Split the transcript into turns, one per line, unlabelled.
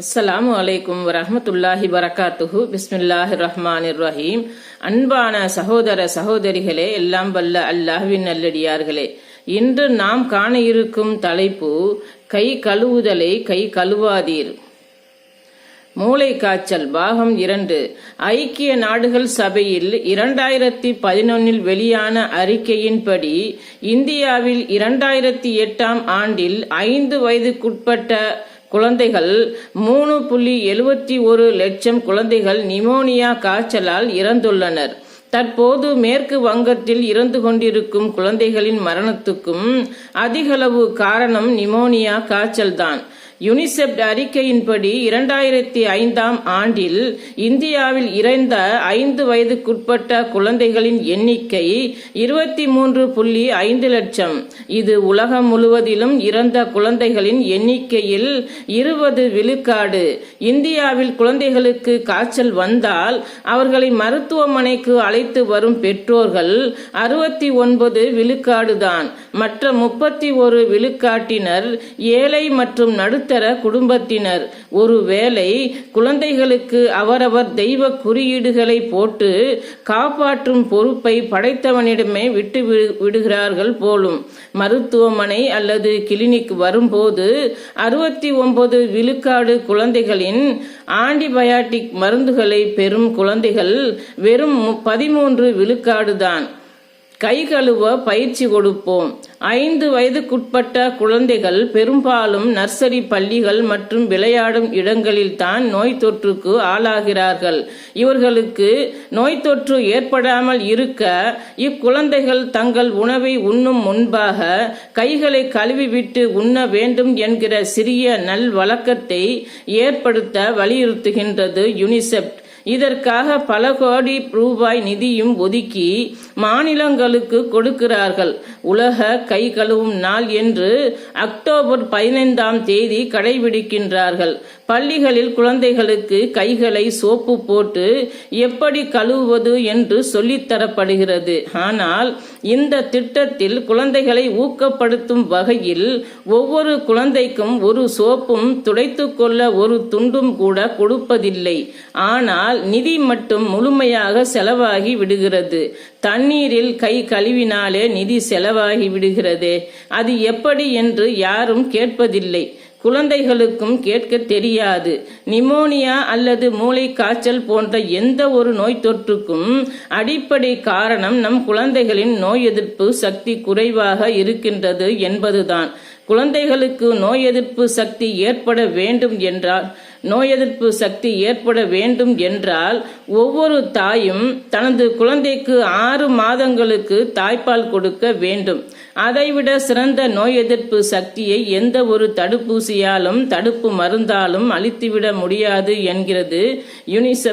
அஸ்ஸலாமு அலைக்கும் வரமத்துல்லாஹி வரகாத்துஹு. பிஸ்மில்லாஹி ரஹ்மான் ரஹீம் அன்பான சகோதர சகோதரிகளே எல்லாம் வல்ல அல்லாஹ்வின் நல்லடியார்களே. இன்று நாம் காண இருக்கும் தலைப்பு கை கழுவுதலை கை கழுவாதீர். மூளை காய்ச்சல் பாகம் இரண்டு. ஐக்கிய நாடுகள் சபையில் இரண்டாயிரத்தி பதினொன்னில் வெளியான அறிக்கையின்படி இந்தியாவில் இரண்டாயிரத்தி எட்டாம் ஆண்டில் ஐந்து வயதுக்குட்பட்ட குழந்தைகள் மூணு புள்ளி எழுபத்தி ஒரு லட்சம் குழந்தைகள் நிமோனியா காய்ச்சலால் இறந்துள்ளனர். தற்போது மேற்கு வங்கத்தில் இறந்து கொண்டிருக்கும் குழந்தைகளின் மரணத்துக்கும் அதிகளவு காரணம் நிமோனியா காய்ச்சல்தான். யுனிசெப்ட் அறிக்கையின்படி இரண்டாயிரத்தி ஐந்தாம் ஆண்டில் இந்தியாவில் இறந்த ஐந்து வயதுக்குட்பட்ட குழந்தைகளின் எண்ணிக்கை இருபத்தி மூன்று புள்ளி ஐந்து லட்சம். இது உலகம் முழுவதிலும் இறந்த குழந்தைகளின் எண்ணிக்கையில் இருபது விழுக்காடு. இந்தியாவில் குழந்தைகளுக்கு காய்ச்சல் வந்தால் அவர்களை மருத்துவமனைக்கு அழைத்து வரும் பெற்றோர்கள் அறுபத்தி ஒன்பது விழுக்காடுதான். மற்ற முப்பத்தி ஒரு விழுக்காட்டினர் ஏழை மற்றும் நடுத்த நடுத்தர குடும்பத்தினர். ஒருவேளை குழந்தைகளுக்கு அவரவர் தெய்வ குறியீடுகளை போட்டு காப்பாற்றும் பொறுப்பை படைத்தவனிடமே விட்டு விடுகிறார்கள் போலும். மருத்துவமனை அல்லது கிளினிக் வரும்போது அறுபத்தி ஒன்பது விழுக்காடு குழந்தைகளின் ஆன்டிபயாட்டிக் மருந்துகளை பெறும் குழந்தைகள் வெறும் பதிமூன்று விழுக்காடுதான். கை கழுவ பயிற்சி கொடுப்போம். ஐந்து வயதுக்குட்பட்ட குழந்தைகள் பெரும்பாலும் நர்சரி பள்ளிகள் மற்றும் விளையாடும் இடங்களில் தான் நோய் தொற்றுக்கு ஆளாகிறார்கள். இவர்களுக்கு நோய் தொற்று ஏற்படாமல் இருக்க இக்குழந்தைகள் தங்கள் உணவை உண்ணும் முன்பாக கைகளை கழுவிவிட்டு உண்ண வேண்டும் என்கிற சிறிய நல் வழக்கத்தை ஏற்படுத்த வலியுறுத்துகின்றது யுனிசெப்ட் இதற்காக பல கோடி ரூபாய் நிதியும் ஒதுக்கி மாநிலங்களுக்கு கொடுக்கிறார்கள். உலக கை கழுவும் நாள் என்று அக்டோபர் பதினைந்தாம் தேதி கடைபிடிக்கின்றார்கள். பள்ளிகளில் குழந்தைகளுக்கு கைகளை சோப்பு போட்டு எப்படி கழுவுவது என்று சொல்லித்தரப்படுகிறது ஆனால் இந்த திட்டத்தில் குழந்தைகளை ஊக்கப்படுத்தும் வகையில் ஒவ்வொரு குழந்தைக்கும் ஒரு சோப்பும் துடைத்து கொள்ள ஒரு துண்டும் கூட கொடுப்பதில்லை. ஆனால் நிதி மட்டும் முழுமையாக செலவாகி விடுகிறது. தண்ணீரில் கை கழுவினாலே நிதி செலவாகி விடுகிறதே. அது எப்படி என்று யாரும் கேட்பதில்லை. குழந்தைகளுக்கும் கேட்க தெரியாது. நிமோனியா அல்லது மூளை காய்ச்சல் போன்ற எந்த ஒரு நோய் தொற்றுக்கும் அடிப்படை காரணம் நம் குழந்தைகளின் நோய் எதிர்ப்பு சக்தி குறைவாக இருக்கின்றது என்பதுதான். குழந்தைகளுக்கு நோய் எதிர்ப்பு சக்தி ஏற்பட வேண்டும் என்றால் நோய் எதிர்ப்பு சக்தி ஏற்பட வேண்டும் என்றால் ஒவ்வொரு தாயும் தனது குழந்தைக்கு ஆறு மாதங்களுக்கு தாய்ப்பால் கொடுக்க வேண்டும். அதைவிட சிறந்த நோய் எதிர்ப்பு சக்தியை எந்த ஒரு தடுப்பூசியாலும் தடுப்பு மருந்தாலும் அளித்துவிட முடியாது என்கிறது யுனிசெப்